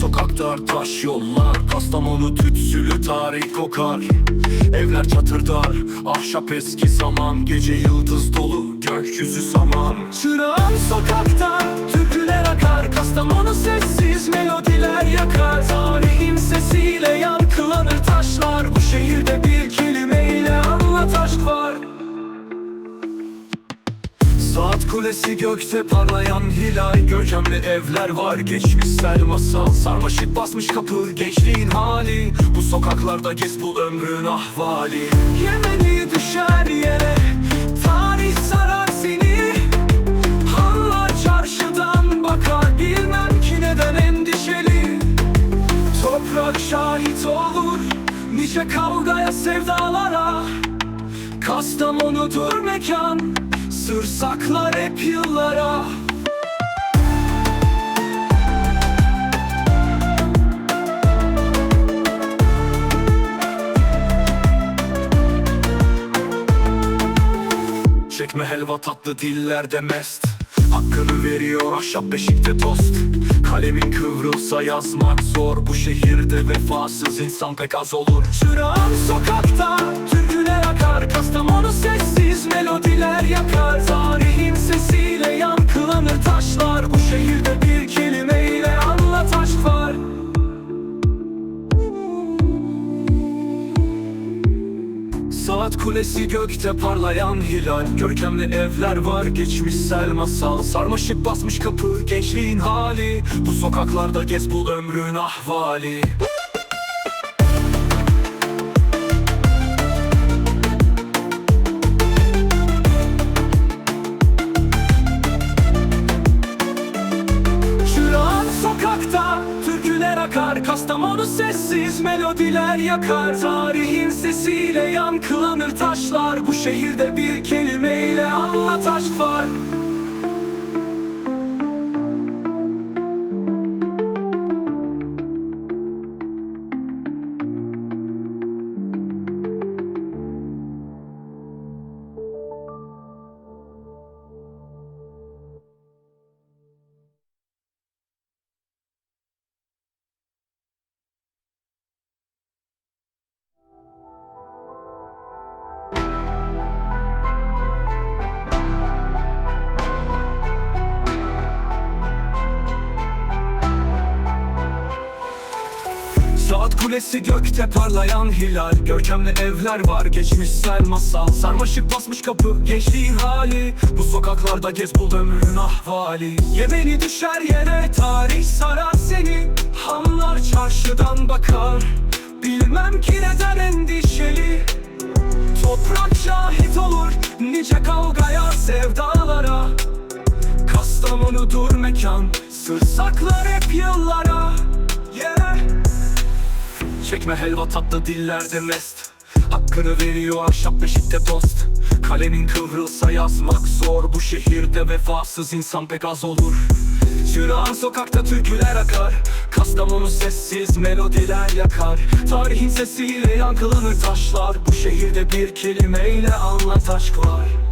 sokaklar taş yollar. Kastamonu tütsülü tarih kokar. Evler çatırdar. Ahşap eski zaman. Gece yıldız dolu. Gökyüzü saman Çırağan sokakta türküler akar. Kastamonu sessiz melodiler yakar. Tarihin sesiyle yankılanır kulesi gökte parlayan hilal Görkemli evler var. Geçmişsel masal Sarmaşık basmış kapı gençliğin hali. Bu sokaklarda gez bul ömrün ahvali. Yemeni düşer yere Tarih sarar seni. Çarşıdan bakar Bilmem ki neden endişeli. Toprak şahit olur Nice kavgaya sevdalara. Kastamonu'dur mekan Sır saklar hep yıllara. Çekme helva tatlı dillerde mest. Hakkını veriyor ahşap beşikte tost. Kalemin kıvrılsa yazmak zor. Bu şehirde vefasız insan pek az olur. Çırağan sokakta Kastamonu sessiz melodiler yakar. Tarihin sesiyle yankılanır taşlar. Bu şehirde bir kelimeyle anlat aşk var. Saat kulesi gökte parlayan hilal. Görkemli evler var geçmişsel masal. Sarmaşık basmış kapı gençliğin hali. Bu sokaklarda gez bul ömrün ahvali Kastamonu sessiz melodiler yakar. Tarihin sesiyle yankılanır taşlar. Bu şehirde bir kelimeyle anlat aşk var kulesi gökte parlayan hilal. Görkemli evler var geçmişsel masal. Sarmaşık basmış kapı gençliğin hali. Bu sokaklarda gez bul ömrün ahvali. Yemeni düşer yere tarih sarar seni. Hamlar çarşıdan bakar. Bilmem ki neden endişeli. Toprak şahit olur nice kavgaya sevdalara. Kastamonu'dur mekan Sır saklar hep yıllara. Yeah Çekme helva tatlı dillerde mest. Hakkını veriyor ahşap beşikte dost. Kalemin kıvrılsa yazmak zor. Bu şehirde vefasız insan pek az olur. Çırağan sokakta türküler akar. Kastamonu sessiz melodiler yakar. Tarihin sesiyle yankılanır taşlar. Bu şehirde bir kelimeyle anlat aşk var